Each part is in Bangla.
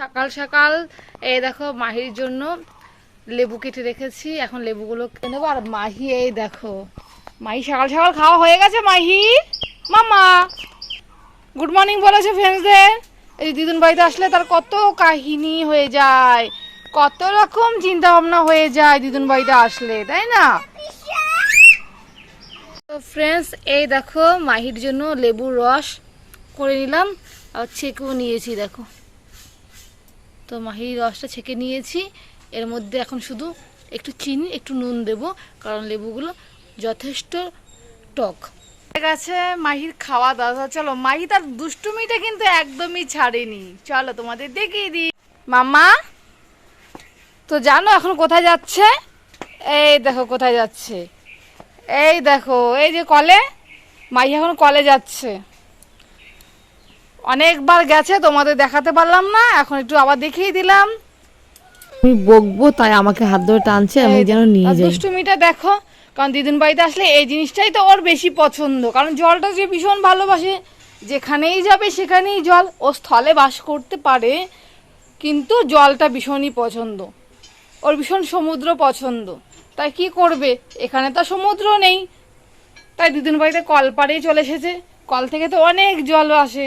সকাল সকাল এই দেখো মাহির জন্য লেবু কেটে রেখেছি, এখন লেবুগুলো নেব। আর মাহি, এই দেখো, মাহি সকাল সকাল খাওয়া হয়ে গেছে, মাহি। মামা গুড মর্নিং বলেছে ফ্রেন্ডসদের এই যে দিদুন বাড়িতে আসলে তার কত কাহিনী হয়ে যায়, কত রকম চিন্তা ভাবনা হয়ে যায় দিদুন বাড়িতে আসলে, তাই না? তো ফ্রেন্ডস এই দেখো মাহির জন্য লেবুর রস করে নিলাম, আর ছেঁকেও নিয়েছি, দেখো। তো মাহির রসটা ছেঁকে নিয়েছি। এর মধ্যে এখন শুধু একটু চিনি, একটু নুন দেব, কারণ লেবুগুলো যথেষ্ট টক। আছে, মাহির খাওয়া দাওয়া চলো। মাহি তার দুষ্টুমিটা কিন্তু একদমই ছাড়েনি। চলো তোমাদের দেখিয়ে দিই। মামা তো জানো এখন কোথায় যাচ্ছে? এই দেখো কোথায় যাচ্ছে। এই দেখো, এই যে কলে, মাহি এখন কলে যাচ্ছে। অনেকবার গেছে তোমাদের দেখাতে পারলাম না এখন একটু আবার দেখিয়ে দিলাম। আমি বকবো তাই আমাকে হাত ধরে টানছে আমি যেন নিয়ে যাই। দুষ্টুমিটা দেখো কারণ দিদুন বাড়িতে আসলে এই জিনিসটাই তো ওর বেশি পছন্দ কারণ জলটা যে ভীষণ ভালোবাসে যেখানেই যাবে সেখানেই জল ও স্থলে বাস করতে পারে কিন্তু জলটা ভীষণই পছন্দ ওর ভীষণ সমুদ্র পছন্দ তাই কি করবে? এখানে তো সমুদ্র নেই তাই দিদুন বাড়িতে কল পাড়েই চলে এসেছে কল থেকে তো অনেক জল আসে।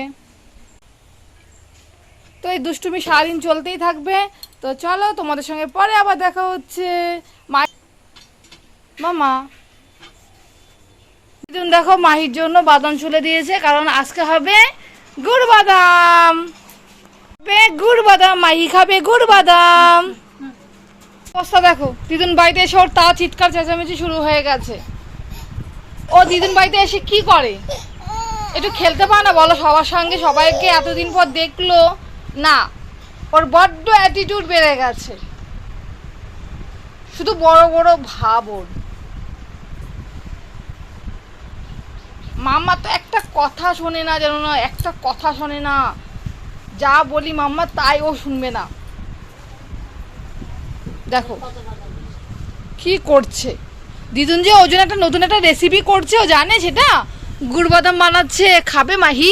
তো এই দুষ্টুমি সারাদিন চলতেই থাকবে। তো চলো তোমাদের সঙ্গে পরে আবার দেখা হচ্ছে। মামা। দিদুন দেখো মাহির জন্য বাদাম চুলে দিয়েছে, কারণ আজকে হবে গুড় বাদাম। গুড় বাদাম, মাহি খাবে গুড় বাদাম। অবস্থা দেখো, দিদুন বাড়িতে এসে ওর তা চিৎকার চেঁচামেচি শুরু হয়ে গেছে। ও দিদুন বাড়িতে এসে কি করে? একটু খেলতে পারে না বলো, সবার সঙ্গে সবাইকে এতদিন পর দেখল। না, ওর বড্ড অ্যাটিটিউড বেড়ে গেছে। শুধু বড় বড় ভাব ওর। মাম্মা তো একটা কথা শোনে না যেন না, একটা কথা শোনে না। যা বলি মাম্মা তাই ও শুনবে না। দেখো, কি করছে? দিদুন যে ওই জন্য একটা নতুন একটা রেসিপি করছে, ও জানে সেটা? গুড় বাদাম বানাচ্ছে, খাবে মাহি?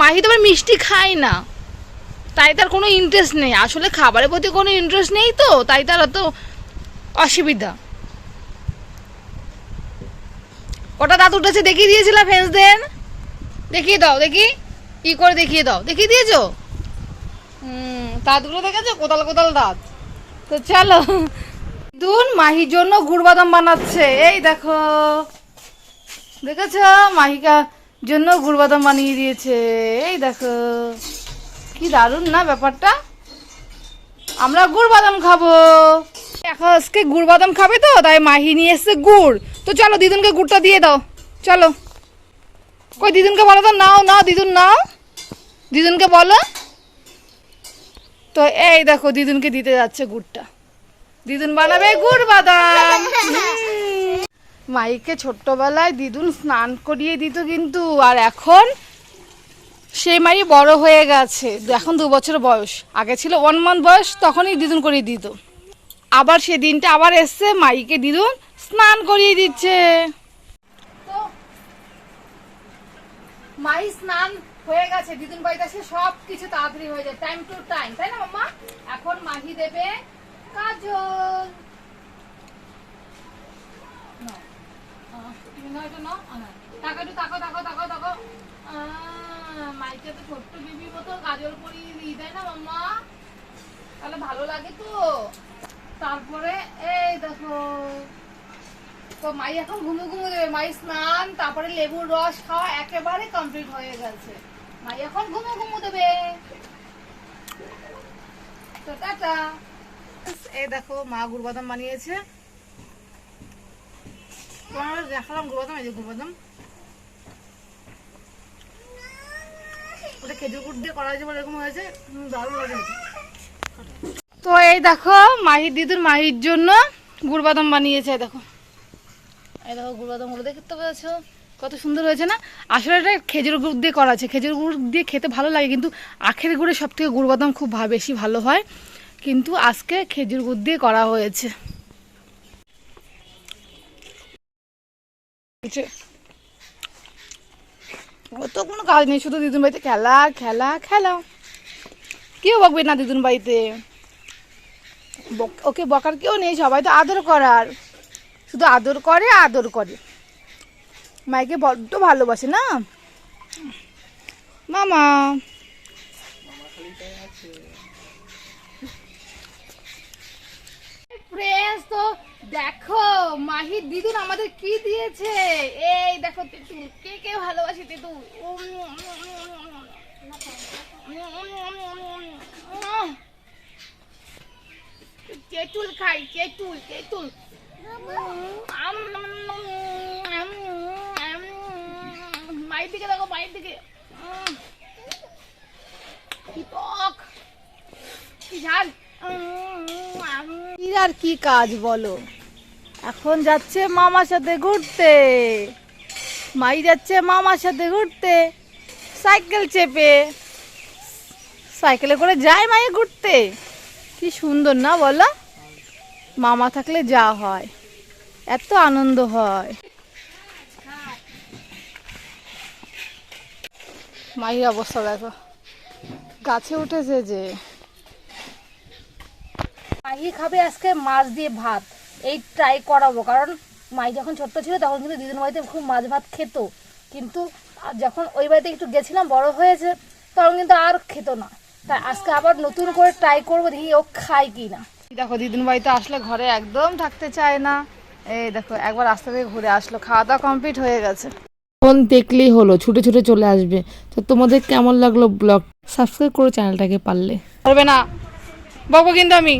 মাহি তো মিষ্টি খায় না। তাই তার কোনো ইন্টারেস্ট নেই। আসলে খাবারের প্রতি কোনো ইন্টারেস্ট নেই তো, তাই তার অত অসুবিধা। ওটা দাঁত উঠেছে, দেখিয়ে দিয়েছিলাম ফ্রেন্ডসদের দেখিয়ে দাও, দেখি। কি করে দেখিয়ে দাও? দেখিয়ে দিয়েছ? দাঁতগুলো দেখেছ? কোদাল কোদাল দাঁত। তো চলো। দুন, মাহির জন্য গুড় বাদাম বানাচ্ছে। এই দেখো। দেখেছ? মাহিকা জন্য গুড় বাদাম বানিয়ে দিয়েছে। এই দেখো, কি দারুণ না ব্যাপারটা? আমরা গুড় বাদাম খাব। এখন আজকে গুড় বাদাম খাবে তো, তাই মাহি নিয়ে এসছে গুড়। তো চলো, দিদুনকে গুড়টা দিয়ে দাও। চলো। কই, দিদুনকে বলো তো, নাও নাও, দিদুন, নাও। দিদুনকে বলো। তো এই দেখো, দিদুনকে দিতে যাচ্ছে গুড়টা। দিদুন বানাবে গুড় বাদাম। মাইকে ছোট্টবেলায় দিদুন স্নান করিয়ে দিত কিন্তু, আর এখন সে মাই বড় হয়ে গেছে। এখন দু বছর বয়স। আগে ছিল ওয়ান মান্থ বয়স, তখনই দিদুন করিয়ে দিত। আবার সে দিনটা আবার এসছে, মাইকে দিদুন স্নান করিয়ে দিচ্ছে। মাই স্নান হয়ে গেছে, দিদুন বাড়িতে এসে সব কিছু তাড়াতাড়ি হয়ে যায় টাইম টু টাইম তাই না মাম্মা? এখন মাহি দেবে কাজল নাও। আহ, তো ভালো লাগে তো। তারপরে, এই দেখো। মাই এখন ঘুমু ঘুমু দেবে। মাই স্নান, তারপরে লেবুর রস খাওয়া একেবারে কমপ্লিট হয়ে গেছে। মাই এখন ঘুমু ঘুমু দেবে। এই দেখো, মা গুড় বাদাম বানিয়েছে। তো এই দেখো, মাহির দিদুর মাহির জন্য গুড় বানিয়েছে দেখো। এই দেখো, গুড় বাদামগুলো দেখতে পেয়েছ? কত সুন্দর হয়েছে না? আসলে এটা খেজুর গুড় দিয়ে করা আছে। খেজুর গুড় দিয়ে খেতে ভালো লাগে, কিন্তু আখের গুড়ে সব থেকে গুড় বাদাম খুব বেশি ভালো হয়। কিন্তু আজকে খেজুর গুড় দিয়ে করা হয়েছে। ও তো কোনো কাজ নেই, শুধু দিদুন বাড়িতে খেলা খেলা খেলা। কেউ বকবে না দিদুন বাড়িতে। ওকে বকার কেউ নেই, সবাই তো আদর করার। শুধু আদর করে আদর করে। মাইকে বড্ড ভালোবাসে না? মামা ফ্রেন্ডস তো দেখো মাহির দিদুন আমাদের কি দিয়েছে এই দেখো তেঁতুল কে কে ভালোবাসে তেঁতুল। তেঁতুল খাই তেঁতুল তেঁতুল মায়ের দিকে দেখো মায়ের দিকে আর কি কাজ বলো এখন যাচ্ছে মামার সাথে ঘুরতে। মাই যাচ্ছে মামার সাথে ঘুরতে। সাইকেল চেপে। সাইকেলে করে যায় মায়ে ঘুরতে। কি সুন্দর না বলো? মামা থাকলে যা হয়। এত আনন্দ হয়। মায়ের অবস্থা দেখো। গাছে উঠেছে যে। মাহি খাবে আজকে মাছ দিয়ে ভাত। এই ট্রাই করাবো। কারণ মাই যখন ছোট্ট ছিল তখন কিন্তু দিদির বাড়িতে খুব মাছ ভাত খেত। কিন্তু আর যখন ওই বাড়িতে একটু গেছিলাম বড় হয়েছে তখন কিন্তু আর খেত না। তাই আজকে আবার নতুন করে ট্রাই করব দেখি ও খায় কি না দেখো দিদিন বাড়িতে আসলে ঘরে একদম থাকতে চায় না। এই দেখো একবার রাস্তা থেকে ঘুরে আসলো খাওয়া দাওয়া কমপ্লিট হয়ে গেছে। ফোন দেখলেই হলো ছুটে ছুটে চলে আসবে। তো তোমাদের কেমন লাগল ব্লগ সাবস্ক্রাইব করো চ্যানেলটাকে পারলে। পারবে না। বকবো কিন্তু আমি।